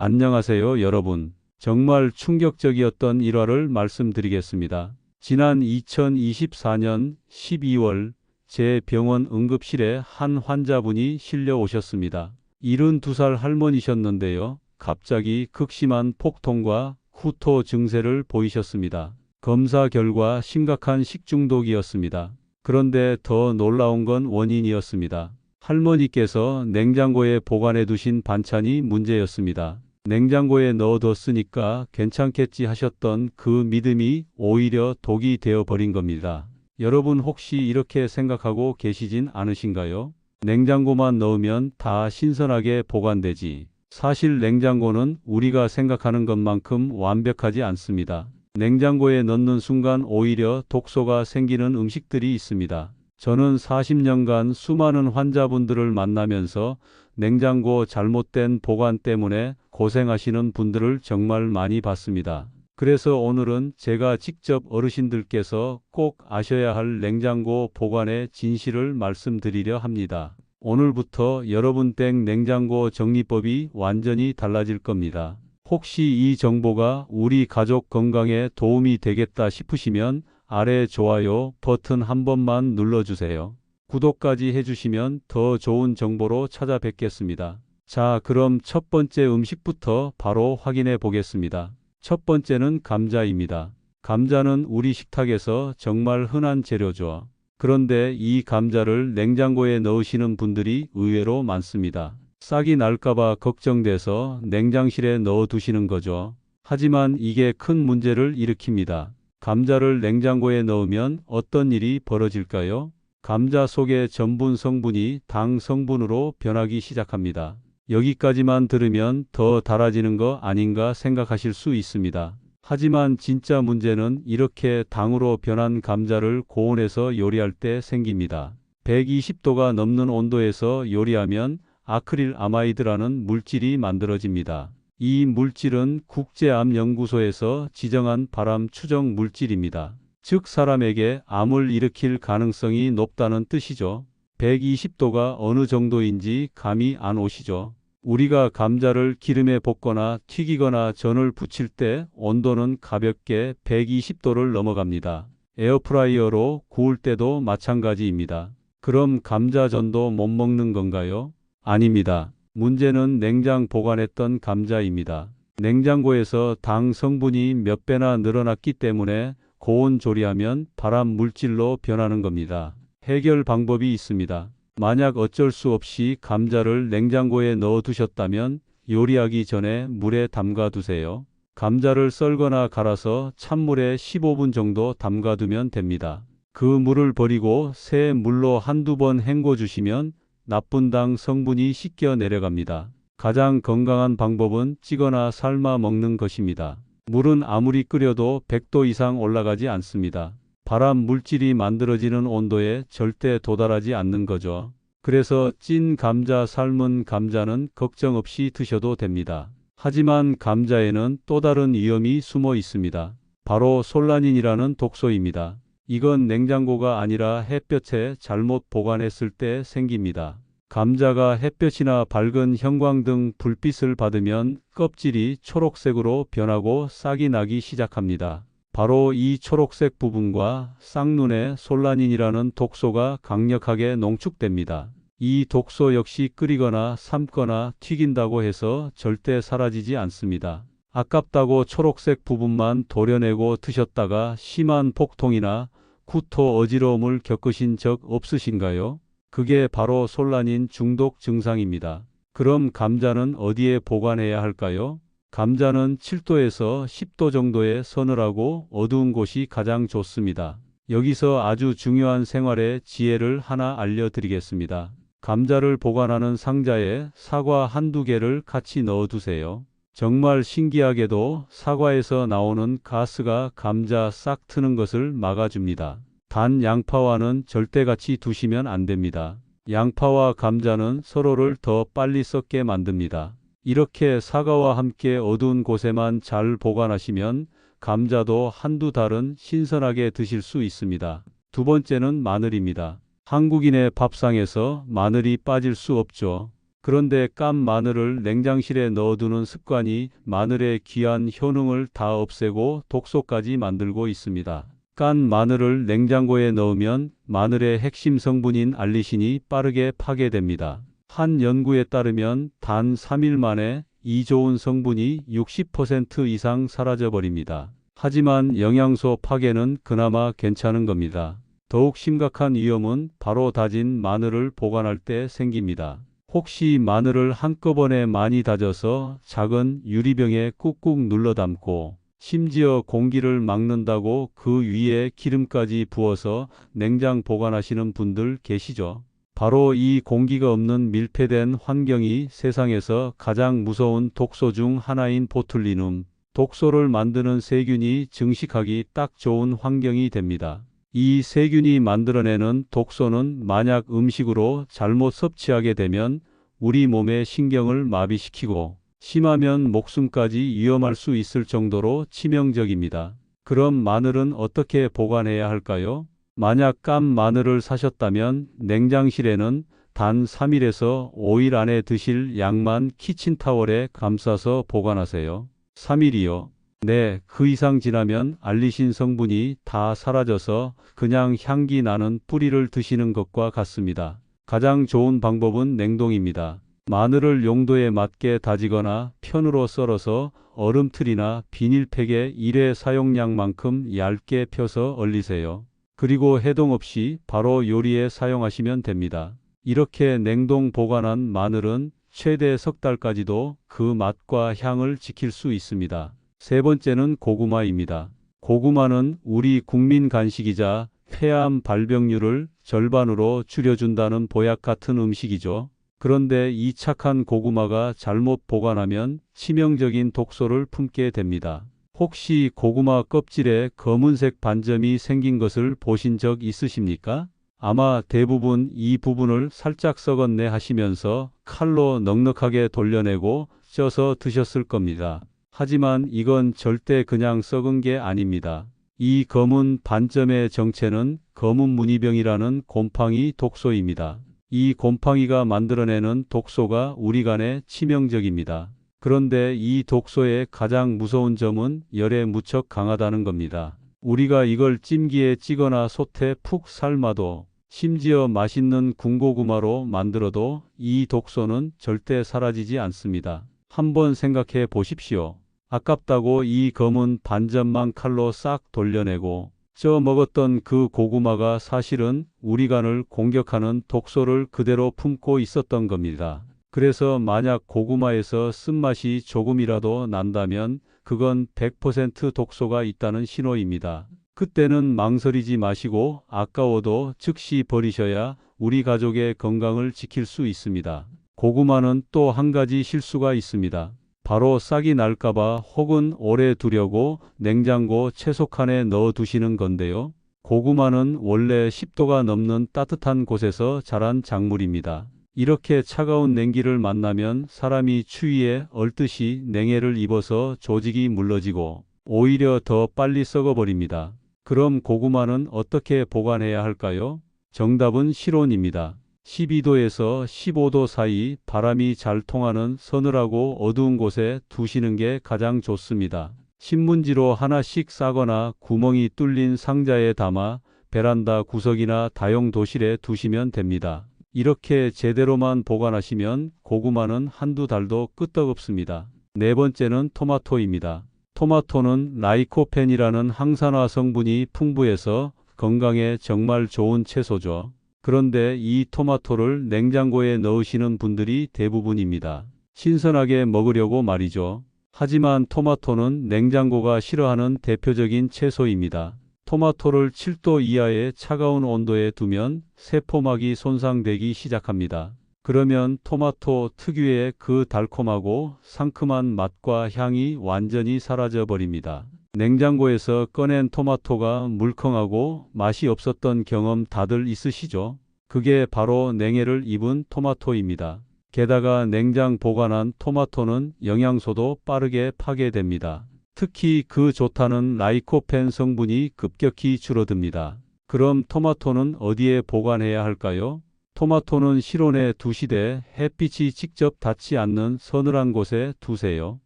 안녕하세요, 여러분. 정말 충격적이었던 일화를 말씀드리겠습니다. 지난 2024년 12월 제 병원 응급실에 한 환자분이 실려 오셨습니다. 72살 할머니셨는데요. 갑자기 극심한 폭통과 후토 증세를 보이셨습니다. 검사 결과 심각한 식중독이었습니다. 그런데 더 놀라운 건 원인이었습니다. 할머니께서 냉장고에 보관해 두신 반찬이 문제였습니다. 냉장고에 넣어뒀으니까 괜찮겠지 하셨던 그 믿음이 오히려 독이 되어 버린 겁니다. 여러분 혹시 이렇게 생각하고 계시진 않으신가요? 냉장고만 넣으면 다 신선하게 보관되지. 사실 냉장고는 우리가 생각하는 것만큼 완벽하지 않습니다. 냉장고에 넣는 순간 오히려 독소가 생기는 음식들이 있습니다. 저는 40년간 수많은 환자분들을 만나면서 냉장고 잘못된 보관 때문에 고생하시는 분들을 정말 많이 봤습니다. 그래서 오늘은 제가 직접 어르신들께서 꼭 아셔야 할 냉장고 보관의 진실을 말씀드리려 합니다. 오늘부터 여러분 댁 냉장고 정리법이 완전히 달라질 겁니다. 혹시 이 정보가 우리 가족 건강에 도움이 되겠다 싶으시면 아래 좋아요 버튼 한 번만 눌러주세요. 구독까지 해주시면 더 좋은 정보로 찾아뵙겠습니다. 자, 그럼 첫 번째 음식부터 바로 확인해 보겠습니다. 첫 번째는 감자입니다. 감자는 우리 식탁에서 정말 흔한 재료죠. 그런데 이 감자를 냉장고에 넣으시는 분들이 의외로 많습니다. 싹이 날까봐 걱정돼서 냉장실에 넣어 두시는 거죠. 하지만 이게 큰 문제를 일으킵니다. 감자를 냉장고에 넣으면 어떤 일이 벌어질까요? 감자 속의 전분 성분이 당 성분으로 변하기 시작합니다. 여기까지만 들으면 더 달아지는 거 아닌가 생각하실 수 있습니다. 하지만 진짜 문제는 이렇게 당으로 변한 감자를 고온에서 요리할 때 생깁니다. 120도가 넘는 온도에서 요리하면 아크릴 아마이드라는 물질이 만들어집니다. 이 물질은 국제암연구소에서 지정한 발암 추정 물질입니다. 즉 사람에게 암을 일으킬 가능성이 높다는 뜻이죠. 120도가 어느 정도인지 감이 안 오시죠. 우리가 감자를 기름에 볶거나 튀기거나 전을 부칠 때 온도는 가볍게 120도를 넘어갑니다. 에어프라이어로 구울 때도 마찬가지입니다. 그럼 감자전도 못 먹는 건가요? 아닙니다. 문제는 냉장 보관했던 감자입니다. 냉장고에서 당 성분이 몇 배나 늘어났기 때문에 고온 조리하면 발암 물질로 변하는 겁니다. 해결 방법이 있습니다. 만약 어쩔 수 없이 감자를 냉장고에 넣어 두셨다면 요리하기 전에 물에 담가 두세요. 감자를 썰거나 갈아서 찬물에 15분 정도 담가 두면 됩니다. 그 물을 버리고 새 물로 한두 번 헹궈 주시면 나쁜 당 성분이 씻겨 내려갑니다. 가장 건강한 방법은 찌거나 삶아 먹는 것입니다. 물은 아무리 끓여도 100도 이상 올라가지 않습니다. 발암 물질이 만들어지는 온도에 절대 도달하지 않는 거죠. 그래서 찐 감자 삶은 감자는 걱정 없이 드셔도 됩니다. 하지만 감자에는 또 다른 위험이 숨어 있습니다. 바로 솔라닌이라는 독소입니다. 이건 냉장고가 아니라 햇볕에 잘못 보관했을 때 생깁니다. 감자가 햇볕이나 밝은 형광 등 불빛을 받으면 껍질이 초록색으로 변하고 싹이 나기 시작합니다. 바로 이 초록색 부분과 쌍눈에 솔라닌이라는 독소가 강력하게 농축됩니다. 이 독소 역시 끓이거나 삶거나 튀긴다고 해서 절대 사라지지 않습니다. 아깝다고 초록색 부분만 도려내고 드셨다가 심한 폭통이나 구토 어지러움을 겪으신 적 없으신가요? 그게 바로 솔라닌 중독 증상입니다. 그럼 감자는 어디에 보관해야 할까요? 감자는 7도에서 10도 정도의 서늘하고 어두운 곳이 가장 좋습니다. 여기서 아주 중요한 생활의 지혜를 하나 알려드리겠습니다. 감자를 보관하는 상자에 사과 한두 개를 같이 넣어두세요. 정말 신기하게도 사과에서 나오는 가스가 감자 싹 트는 것을 막아줍니다. 단 양파와는 절대 같이 두시면 안 됩니다. 양파와 감자는 서로를 더 빨리 썩게 만듭니다. 이렇게 사과와 함께 어두운 곳에만 잘 보관하시면 감자도 한두 달은 신선하게 드실 수 있습니다. 두 번째는 마늘입니다. 한국인의 밥상에서 마늘이 빠질 수 없죠. 그런데 깐 마늘을 냉장실에 넣어두는 습관이 마늘의 귀한 효능을 다 없애고 독소까지 만들고 있습니다. 깐 마늘을 냉장고에 넣으면 마늘의 핵심 성분인 알리신이 빠르게 파괴됩니다. 한 연구에 따르면 단 3일 만에 이 좋은 성분이 60% 이상 사라져 버립니다. 하지만 영양소 파괴는 그나마 괜찮은 겁니다. 더욱 심각한 위험은 바로 다진 마늘을 보관할 때 생깁니다. 혹시 마늘을 한꺼번에 많이 다져서 작은 유리병에 꾹꾹 눌러 담고 심지어 공기를 막는다고 그 위에 기름까지 부어서 냉장 보관하시는 분들 계시죠? 바로 이 공기가 없는 밀폐된 환경이 세상에서 가장 무서운 독소 중 하나인 보툴리눔, 독소를 만드는 세균이 증식하기 딱 좋은 환경이 됩니다. 이 세균이 만들어내는 독소는 만약 음식으로 잘못 섭취하게 되면 우리 몸의 신경을 마비시키고 심하면 목숨까지 위험할 수 있을 정도로 치명적입니다. 그럼 마늘은 어떻게 보관해야 할까요? 만약 깐 마늘을 사셨다면 냉장실에는 단 3일에서 5일 안에 드실 양만 키친타월에 감싸서 보관하세요. 3일이요. 네, 그 이상 지나면 알리신 성분이 다 사라져서 그냥 향기 나는 뿌리를 드시는 것과 같습니다. 가장 좋은 방법은 냉동입니다. 마늘을 용도에 맞게 다지거나 편으로 썰어서 얼음틀이나 비닐팩에 일회 사용량만큼 얇게 펴서 얼리세요. 그리고 해동 없이 바로 요리에 사용하시면 됩니다. 이렇게 냉동 보관한 마늘은 최대 석 달까지도 그 맛과 향을 지킬 수 있습니다. 세 번째는 고구마입니다. 고구마는 우리 국민 간식이자 폐암 발병률을 절반으로 줄여준다는 보약 같은 음식이죠. 그런데 이 착한 고구마가 잘못 보관하면 치명적인 독소를 품게 됩니다. 혹시 고구마 껍질에 검은색 반점이 생긴 것을 보신 적 있으십니까? 아마 대부분 이 부분을 살짝 썩었네 하시면서 칼로 넉넉하게 돌려내고 쪄서 드셨을 겁니다. 하지만 이건 절대 그냥 썩은 게 아닙니다. 이 검은 반점의 정체는 검은 무늬병이라는 곰팡이 독소입니다. 이 곰팡이가 만들어내는 독소가 우리 간에 치명적입니다. 그런데 이 독소의 가장 무서운 점은 열에 무척 강하다는 겁니다. 우리가 이걸 찜기에 찌거나 솥에 푹 삶아도 심지어 맛있는 군고구마로 만들어도 이 독소는 절대 사라지지 않습니다. 한번 생각해 보십시오. 아깝다고 이 검은 반점만 칼로 싹 돌려내고 쪄 먹었던 그 고구마가 사실은 우리 간을 공격하는 독소를 그대로 품고 있었던 겁니다. 그래서 만약 고구마에서 쓴맛이 조금이라도 난다면 그건 100% 독소가 있다는 신호입니다. 그때는 망설이지 마시고 아까워도 즉시 버리셔야 우리 가족의 건강을 지킬 수 있습니다. 고구마는 또 한 가지 실수가 있습니다. 바로 싹이 날까봐 혹은 오래 두려고 냉장고 채소칸에 넣어 두시는 건데요. 고구마는 원래 10도가 넘는 따뜻한 곳에서 자란 작물입니다. 이렇게 차가운 냉기를 만나면 사람이 추위에 얼듯이 냉해를 입어서 조직이 물러지고 오히려 더 빨리 썩어버립니다. 그럼 고구마는 어떻게 보관해야 할까요? 정답은 실온입니다. 12도에서 15도 사이 바람이 잘 통하는 서늘하고 어두운 곳에 두시는 게 가장 좋습니다. 신문지로 하나씩 싸거나 구멍이 뚫린 상자에 담아 베란다 구석이나 다용 도실에 두시면 됩니다. 이렇게 제대로만 보관하시면 고구마는 한두 달도 끄떡없습니다. 네 번째는 토마토입니다. 토마토는 라이코펜이라는 항산화 성분이 풍부해서 건강에 정말 좋은 채소죠. 그런데 이 토마토를 냉장고에 넣으시는 분들이 대부분입니다. 신선하게 먹으려고 말이죠. 하지만 토마토는 냉장고가 싫어하는 대표적인 채소입니다. 토마토를 7도 이하의 차가운 온도에 두면 세포막이 손상되기 시작합니다. 그러면 토마토 특유의 그 달콤하고 상큼한 맛과 향이 완전히 사라져 버립니다. 냉장고에서 꺼낸 토마토가 물컹하고 맛이 없었던 경험 다들 있으시죠? 그게 바로 냉해를 입은 토마토입니다. 게다가 냉장 보관한 토마토는 영양소도 빠르게 파괴됩니다. 특히 그 좋다는 라이코펜 성분이 급격히 줄어듭니다. 그럼 토마토는 어디에 보관해야 할까요? 토마토는 실온에 두시되 햇빛이 직접 닿지 않는 서늘한 곳에 두세요.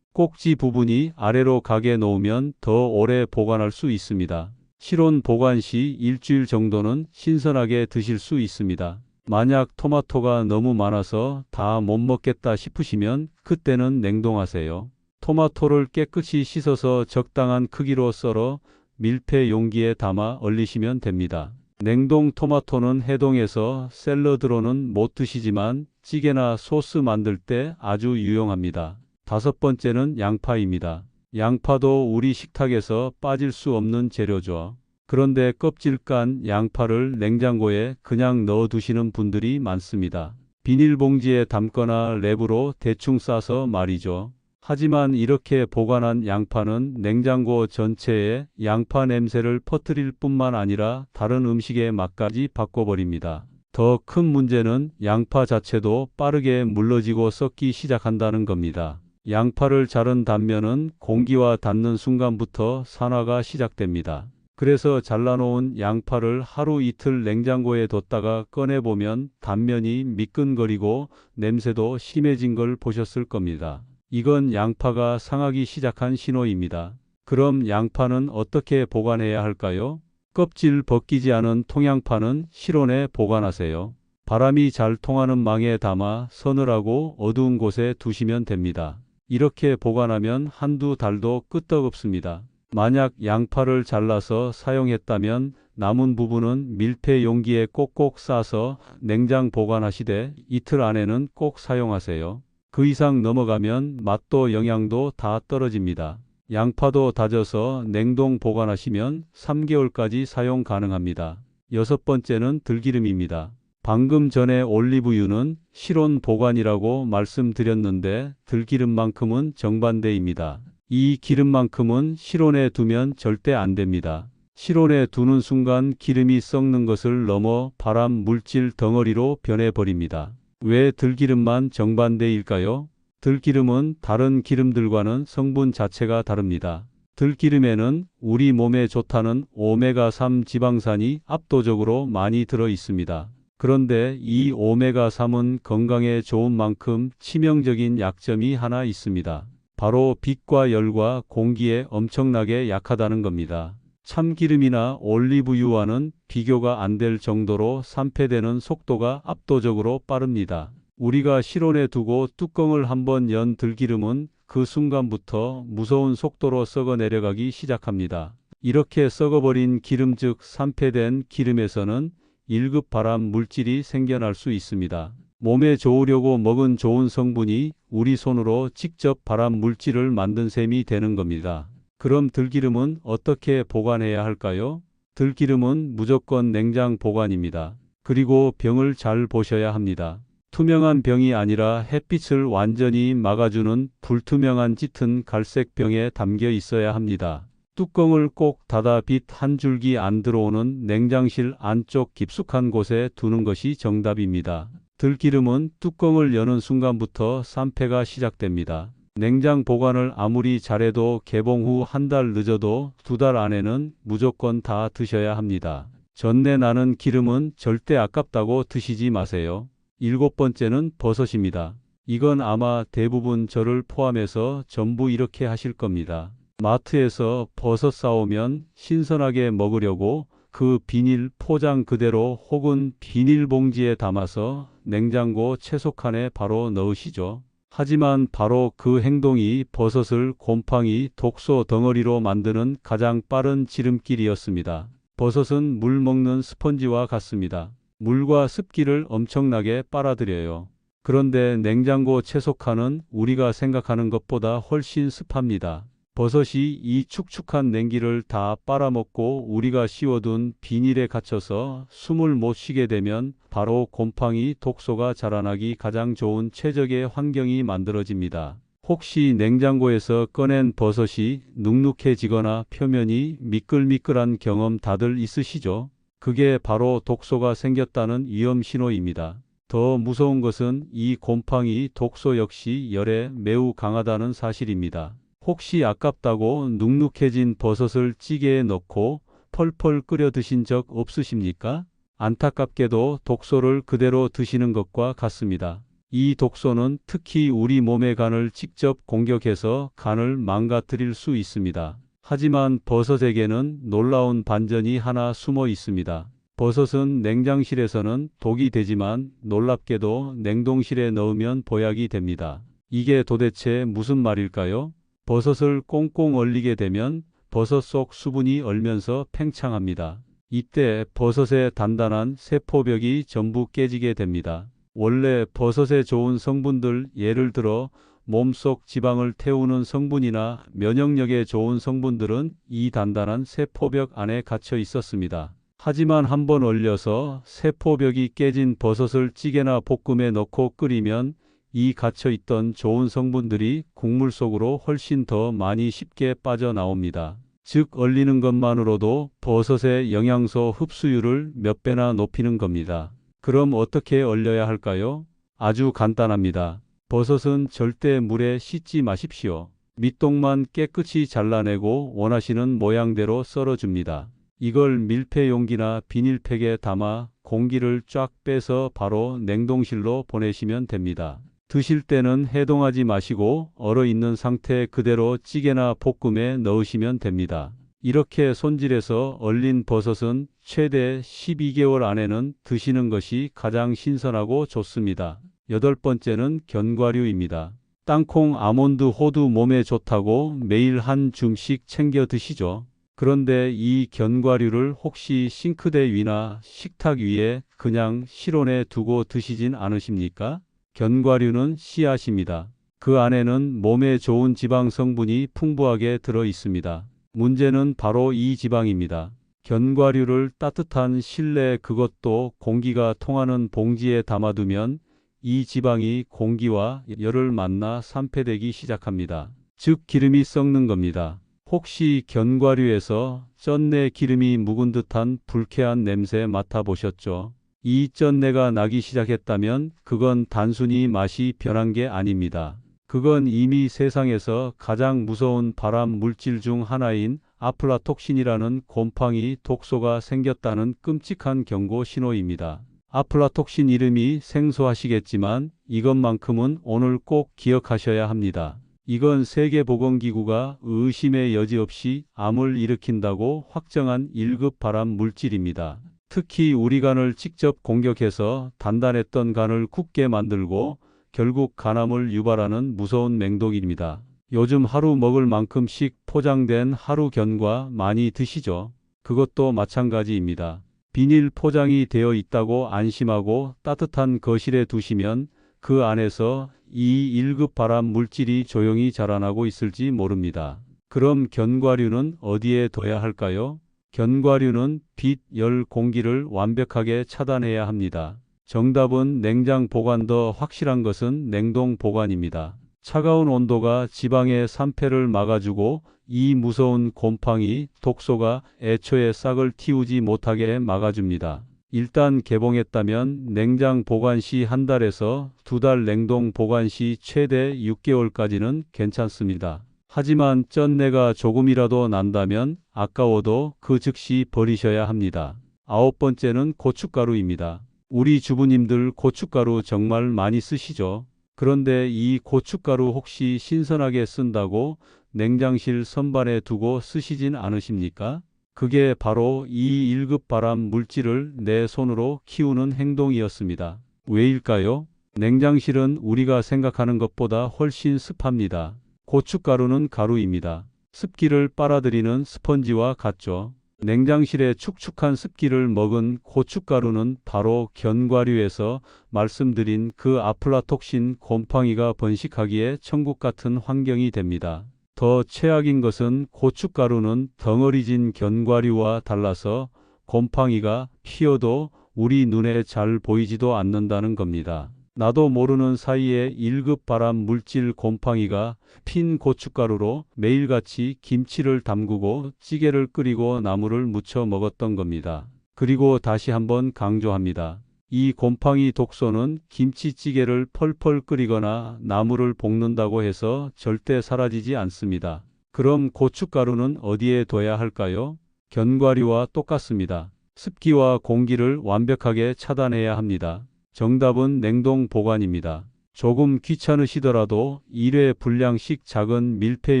꼭지 부분이 아래로 가게 놓으면 더 오래 보관할 수 있습니다. 실온 보관 시 일주일 정도는 신선하게 드실 수 있습니다. 만약 토마토가 너무 많아서 다 못 먹겠다 싶으시면 그때는 냉동하세요. 토마토를 깨끗이 씻어서 적당한 크기로 썰어 밀폐 용기에 담아 얼리시면 됩니다. 냉동 토마토는 해동해서 샐러드로는 못 드시지만 찌개나 소스 만들 때 아주 유용합니다. 다섯 번째는 양파입니다. 양파도 우리 식탁에서 빠질 수 없는 재료죠. 그런데 껍질 깐 양파를 냉장고에 그냥 넣어 두시는 분들이 많습니다. 비닐봉지에 담거나 랩으로 대충 싸서 말이죠. 하지만 이렇게 보관한 양파는 냉장고 전체에 양파 냄새를 퍼뜨릴 뿐만 아니라 다른 음식의 맛까지 바꿔버립니다. 더 큰 문제는 양파 자체도 빠르게 물러지고 썩기 시작한다는 겁니다. 양파를 자른 단면은 공기와 닿는 순간부터 산화가 시작됩니다. 그래서 잘라놓은 양파를 하루 이틀 냉장고에 뒀다가 꺼내보면 단면이 미끈거리고 냄새도 심해진 걸 보셨을 겁니다. 이건 양파가 상하기 시작한 신호입니다. 그럼 양파는 어떻게 보관해야 할까요? 껍질 벗기지 않은 통양파는 실온에 보관하세요. 바람이 잘 통하는 망에 담아 서늘하고 어두운 곳에 두시면 됩니다. 이렇게 보관하면 한두 달도 끄떡없습니다. 만약 양파를 잘라서 사용했다면 남은 부분은 밀폐 용기에 꼭꼭 싸서 냉장 보관하시되 이틀 안에는 꼭 사용하세요. 그 이상 넘어가면 맛도 영양도 다 떨어집니다. 양파도 다져서 냉동 보관하시면 3개월까지 사용 가능합니다. 여섯 번째는 들기름입니다. 방금 전에 올리브유는 실온 보관이라고 말씀드렸는데 들기름만큼은 정반대입니다. 이 기름만큼은 실온에 두면 절대 안 됩니다. 실온에 두는 순간 기름이 썩는 것을 넘어 발암 물질 덩어리로 변해버립니다. 왜 들기름만 정반대일까요? 들기름은 다른 기름들과는 성분 자체가 다릅니다. 들기름에는 우리 몸에 좋다는 오메가3 지방산이 압도적으로 많이 들어 있습니다. 그런데 이 오메가3은 건강에 좋은 만큼 치명적인 약점이 하나 있습니다. 바로 빛과 열과 공기에 엄청나게 약하다는 겁니다. 참기름이나 올리브유와는 비교가 안 될 정도로 산패되는 속도가 압도적으로 빠릅니다. 우리가 실온에 두고 뚜껑을 한번 연 들기름은 그 순간부터 무서운 속도로 썩어 내려가기 시작합니다. 이렇게 썩어버린 기름 즉 산패된 기름에서는 1급 발암 물질이 생겨날 수 있습니다. 몸에 좋으려고 먹은 좋은 성분이 우리 손으로 직접 발암 물질을 만든 셈이 되는 겁니다. 그럼 들기름은 어떻게 보관해야 할까요? 들기름은 무조건 냉장 보관입니다. 그리고 병을 잘 보셔야 합니다. 투명한 병이 아니라 햇빛을 완전히 막아주는 불투명한 짙은 갈색 병에 담겨 있어야 합니다. 뚜껑을 꼭 닫아 빛 한 줄기 안 들어오는 냉장실 안쪽 깊숙한 곳에 두는 것이 정답입니다. 들기름은 뚜껑을 여는 순간부터 산패가 시작됩니다. 냉장 보관을 아무리 잘해도 개봉 후 한 달 늦어도 두 달 안에는 무조건 다 드셔야 합니다. 전내 나는 기름은 절대 아깝다고 드시지 마세요. 일곱 번째는 버섯입니다. 이건 아마 대부분 저를 포함해서 전부 이렇게 하실 겁니다. 마트에서 버섯 사오면 신선하게 먹으려고 그 비닐 포장 그대로 혹은 비닐봉지에 담아서 냉장고 채소칸에 바로 넣으시죠. 하지만 바로 그 행동이 버섯을 곰팡이 독소 덩어리로 만드는 가장 빠른 지름길이었습니다. 버섯은 물 먹는 스펀지와 같습니다. 물과 습기를 엄청나게 빨아들여요. 그런데 냉장고 채소칸은 우리가 생각하는 것보다 훨씬 습합니다. 버섯이 이 축축한 냉기를 다 빨아먹고 우리가 씌워둔 비닐에 갇혀서 숨을 못 쉬게 되면 바로 곰팡이 독소가 자라나기 가장 좋은 최적의 환경이 만들어집니다. 혹시 냉장고에서 꺼낸 버섯이 눅눅해지거나 표면이 미끌미끌한 경험 다들 있으시죠? 그게 바로 독소가 생겼다는 위험 신호입니다. 더 무서운 것은 이 곰팡이 독소 역시 열에 매우 강하다는 사실입니다. 혹시 아깝다고 눅눅해진 버섯을 찌개에 넣고 펄펄 끓여 드신 적 없으십니까? 안타깝게도 독소를 그대로 드시는 것과 같습니다. 이 독소는 특히 우리 몸의 간을 직접 공격해서 간을 망가뜨릴 수 있습니다. 하지만 버섯에게는 놀라운 반전이 하나 숨어 있습니다. 버섯은 냉장실에서는 독이 되지만 놀랍게도 냉동실에 넣으면 보약이 됩니다. 이게 도대체 무슨 말일까요? 버섯을 꽁꽁 얼리게 되면 버섯 속 수분이 얼면서 팽창합니다. 이때 버섯의 단단한 세포벽이 전부 깨지게 됩니다. 원래 버섯에 좋은 성분들 예를 들어 몸속 지방을 태우는 성분이나 면역력에 좋은 성분들은 이 단단한 세포벽 안에 갇혀 있었습니다. 하지만 한번 얼려서 세포벽이 깨진 버섯을 찌개나 볶음에 넣고 끓이면 이 갇혀 있던 좋은 성분들이 국물 속으로 훨씬 더 많이 쉽게 빠져나옵니다. 즉 얼리는 것만으로도 버섯의 영양소 흡수율을 몇 배나 높이는 겁니다. 그럼 어떻게 얼려야 할까요? 아주 간단합니다. 버섯은 절대 물에 씻지 마십시오. 밑동만 깨끗이 잘라내고 원하시는 모양대로 썰어줍니다. 이걸 밀폐 용기나 비닐팩에 담아 공기를 쫙 빼서 바로 냉동실로 보내시면 됩니다. 드실 때는 해동하지 마시고 얼어 있는 상태 그대로 찌개나 볶음에 넣으시면 됩니다. 이렇게 손질해서 얼린 버섯은 최대 12개월 안에는 드시는 것이 가장 신선하고 좋습니다. 여덟 번째는 견과류입니다. 땅콩, 아몬드, 호두 몸에 좋다고 매일 한 줌씩 챙겨 드시죠. 그런데 이 견과류를 혹시 싱크대 위나 식탁 위에 그냥 실온에 두고 드시진 않으십니까? 견과류는 씨앗입니다. 그 안에는 몸에 좋은 지방 성분이 풍부하게 들어 있습니다. 문제는 바로 이 지방입니다. 견과류를 따뜻한 실내 그것도 공기가 통하는 봉지에 담아두면 이 지방이 공기와 열을 만나 산패되기 시작합니다. 즉 기름이 썩는 겁니다. 혹시 견과류에서 쩐내 기름이 묵은 듯한 불쾌한 냄새 맡아보셨죠? 이 쩐내가 나기 시작했다면 그건 단순히 맛이 변한 게 아닙니다. 그건 이미 세상에서 가장 무서운 발암 물질 중 하나인 아플라톡신이라는 곰팡이 독소가 생겼다는 끔찍한 경고 신호입니다. 아플라톡신 이름이 생소하시겠지만 이것만큼은 오늘 꼭 기억하셔야 합니다. 이건 세계보건기구가 의심의 여지 없이 암을 일으킨다고 확정한 1급 발암 물질입니다. 특히 우리 간을 직접 공격해서 단단했던 간을 굳게 만들고 결국 간암을 유발하는 무서운 맹독입니다. 요즘 하루 먹을 만큼씩 포장된 하루 견과 많이 드시죠? 그것도 마찬가지입니다. 비닐 포장이 되어 있다고 안심하고 따뜻한 거실에 두시면 그 안에서 이 1급 발암 물질이 조용히 자라나고 있을지 모릅니다. 그럼 견과류는 어디에 둬야 할까요? 견과류는 빛, 열, 공기를 완벽하게 차단해야 합니다. 정답은 냉장 보관 더 확실한 것은 냉동 보관입니다. 차가운 온도가 지방의 산패를 막아주고 이 무서운 곰팡이, 독소가 애초에 싹을 틔우지 못하게 막아줍니다. 일단 개봉했다면 냉장 보관 시 한 달에서 두 달 냉동 보관 시 최대 6개월까지는 괜찮습니다. 하지만 쩐내가 조금이라도 난다면 아까워도 그 즉시 버리셔야 합니다. 아홉 번째는 고춧가루입니다. 우리 주부님들 고춧가루 정말 많이 쓰시죠? 그런데 이 고춧가루 혹시 신선하게 쓴다고 냉장실 선반에 두고 쓰시진 않으십니까? 그게 바로 이 1급 발암 물질을 내 손으로 키우는 행동이었습니다. 왜일까요? 냉장실은 우리가 생각하는 것보다 훨씬 습합니다. 고춧가루는 가루입니다. 습기를 빨아들이는 스펀지와 같죠. 냉장실에 축축한 습기를 먹은 고춧가루는 바로 견과류에서 말씀드린 그 아플라톡신 곰팡이가 번식하기에 천국 같은 환경이 됩니다. 더 최악인 것은 고춧가루는 덩어리진 견과류와 달라서 곰팡이가 피어도 우리 눈에 잘 보이지도 않는다는 겁니다. 나도 모르는 사이에 1급 발암 물질 곰팡이가 핀 고춧가루로 매일같이 김치를 담그고 찌개를 끓이고 나물을 무쳐 먹었던 겁니다. 그리고 다시 한번 강조합니다. 이 곰팡이 독소는 김치찌개를 펄펄 끓이거나 나물을 볶는다고 해서 절대 사라지지 않습니다. 그럼 고춧가루는 어디에 둬야 할까요? 견과류와 똑같습니다. 습기와 공기를 완벽하게 차단해야 합니다. 정답은 냉동 보관입니다. 조금 귀찮으시더라도 1회 분량씩 작은 밀폐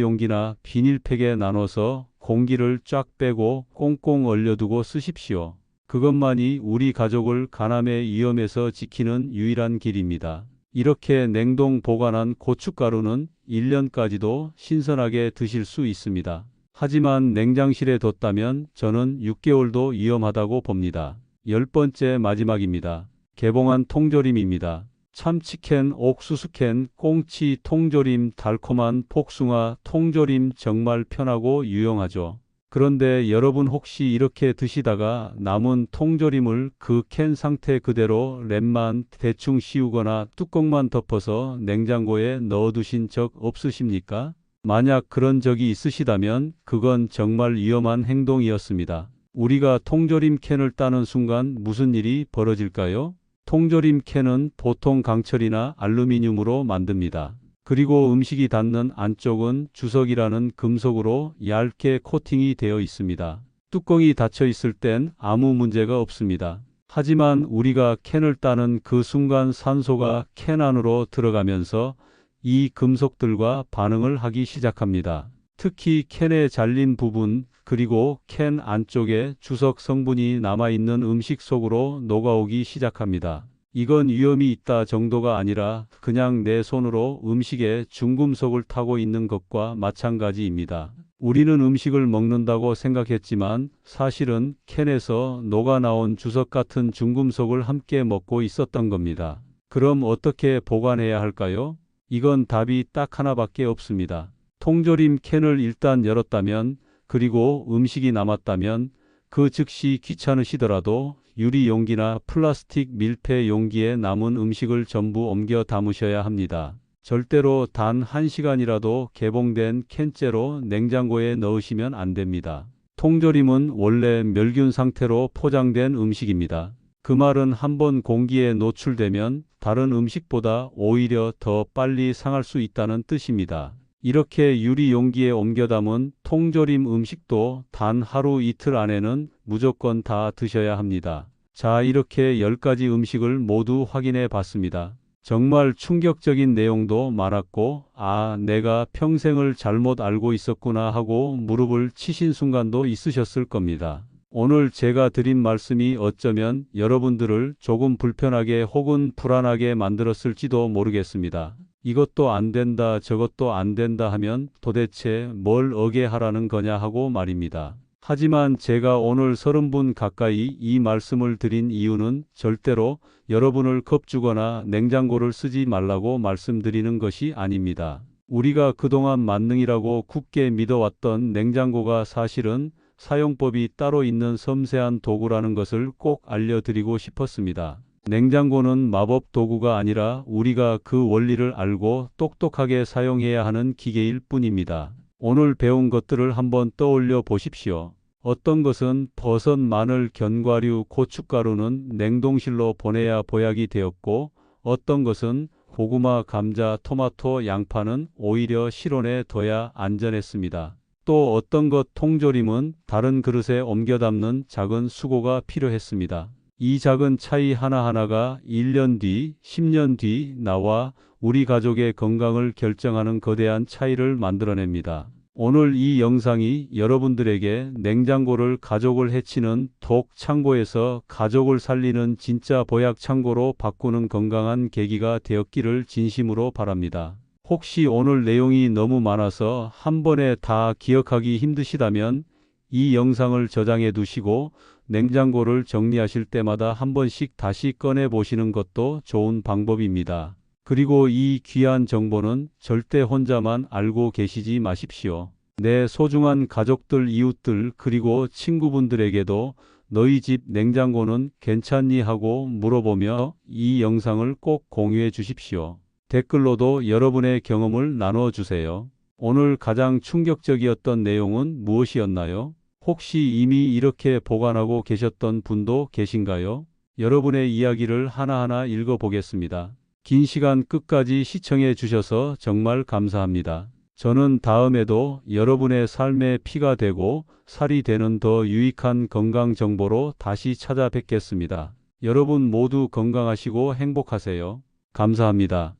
용기나 비닐팩에 나눠서 공기를 쫙 빼고 꽁꽁 얼려두고 쓰십시오. 그것만이 우리 가족을 간암의 위험에서 지키는 유일한 길입니다. 이렇게 냉동 보관한 고춧가루는 1년까지도 신선하게 드실 수 있습니다. 하지만 냉장실에 뒀다면 저는 6개월도 위험하다고 봅니다. 열 번째 마지막입니다. 개봉한 통조림입니다. 참치캔, 옥수수캔, 꽁치, 통조림, 달콤한 복숭아, 통조림 정말 편하고 유용하죠. 그런데 여러분 혹시 이렇게 드시다가 남은 통조림을 그 캔 상태 그대로 랩만 대충 씌우거나 뚜껑만 덮어서 냉장고에 넣어두신 적 없으십니까? 만약 그런 적이 있으시다면 그건 정말 위험한 행동이었습니다. 우리가 통조림 캔을 따는 순간 무슨 일이 벌어질까요? 통조림 캔은 보통 강철이나 알루미늄으로 만듭니다. 그리고 음식이 닿는 안쪽은 주석이라는 금속으로 얇게 코팅이 되어 있습니다. 뚜껑이 닫혀 있을 땐 아무 문제가 없습니다. 하지만 우리가 캔을 따는 그 순간 산소가 캔 안으로 들어가면서 이 금속들과 반응을 하기 시작합니다. 특히 캔에 잘린 부분 그리고 캔 안쪽에 주석 성분이 남아있는 음식 속으로 녹아오기 시작합니다. 이건 위험이 있다 정도가 아니라 그냥 내 손으로 음식에 중금속을 타고 있는 것과 마찬가지입니다. 우리는 음식을 먹는다고 생각했지만 사실은 캔에서 녹아나온 주석 같은 중금속을 함께 먹고 있었던 겁니다. 그럼 어떻게 보관해야 할까요? 이건 답이 딱 하나밖에 없습니다. 통조림 캔을 일단 열었다면 그리고 음식이 남았다면 그 즉시 귀찮으시더라도 유리 용기나 플라스틱 밀폐 용기에 남은 음식을 전부 옮겨 담으셔야 합니다. 절대로 단 1시간이라도 개봉된 캔째로 냉장고에 넣으시면 안 됩니다. 통조림은 원래 멸균 상태로 포장된 음식입니다. 그 말은 한번 공기에 노출되면 다른 음식보다 오히려 더 빨리 상할 수 있다는 뜻입니다. 이렇게 유리 용기에 옮겨 담은 통조림 음식도 단 하루 이틀 안에는 무조건 다 드셔야 합니다. 자, 이렇게 10가지 음식을 모두 확인해 봤습니다. 정말 충격적인 내용도 많았고, 아, 내가 평생을 잘못 알고 있었구나 하고 무릎을 치신 순간도 있으셨을 겁니다. 오늘 제가 드린 말씀이 어쩌면 여러분들을 조금 불편하게 혹은 불안하게 만들었을지도 모르겠습니다. 이것도 안 된다, 저것도 안 된다 하면 도대체 뭘 어게 하라는 거냐 하고 말입니다. 하지만 제가 오늘 30분 가까이 이 말씀을 드린 이유는 절대로 여러분을 겁주거나 냉장고를 쓰지 말라고 말씀드리는 것이 아닙니다. 우리가 그동안 만능이라고 굳게 믿어왔던 냉장고가 사실은 사용법이 따로 있는 섬세한 도구라는 것을 꼭 알려드리고 싶었습니다. 냉장고는 마법 도구가 아니라 우리가 그 원리를 알고 똑똑하게 사용해야 하는 기계일 뿐입니다. 오늘 배운 것들을 한번 떠올려 보십시오. 어떤 것은 버섯, 마늘, 견과류, 고춧가루는 냉동실로 보내야 보약이 되었고 어떤 것은 고구마, 감자, 토마토, 양파는 오히려 실온에 둬야 안전했습니다. 또 어떤 것 통조림은 다른 그릇에 옮겨 담는 작은 수고가 필요했습니다. 이 작은 차이 하나하나가 1년 뒤, 10년 뒤 나와 우리 가족의 건강을 결정하는 거대한 차이를 만들어냅니다. 오늘 이 영상이 여러분들에게 냉장고를 가족을 해치는 독 창고에서 가족을 살리는 진짜 보약 창고로 바꾸는 건강한 계기가 되었기를 진심으로 바랍니다. 혹시 오늘 내용이 너무 많아서 한 번에 다 기억하기 힘드시다면 이 영상을 저장해 두시고 냉장고를 정리하실 때마다 한 번씩 다시 꺼내 보시는 것도 좋은 방법입니다. 그리고 이 귀한 정보는 절대 혼자만 알고 계시지 마십시오. 내 소중한 가족들, 이웃들, 그리고 친구분들에게도 너희 집 냉장고는 괜찮니 하고 물어보며 이 영상을 꼭 공유해 주십시오. 댓글로도 여러분의 경험을 나누어 주세요. 오늘 가장 충격적이었던 내용은 무엇이었나요? 혹시 이미 이렇게 보관하고 계셨던 분도 계신가요? 여러분의 이야기를 하나하나 읽어보겠습니다. 긴 시간 끝까지 시청해 주셔서 정말 감사합니다. 저는 다음에도 여러분의 삶의 피가 되고 살이 되는 더 유익한 건강 정보로 다시 찾아뵙겠습니다. 여러분 모두 건강하시고 행복하세요. 감사합니다.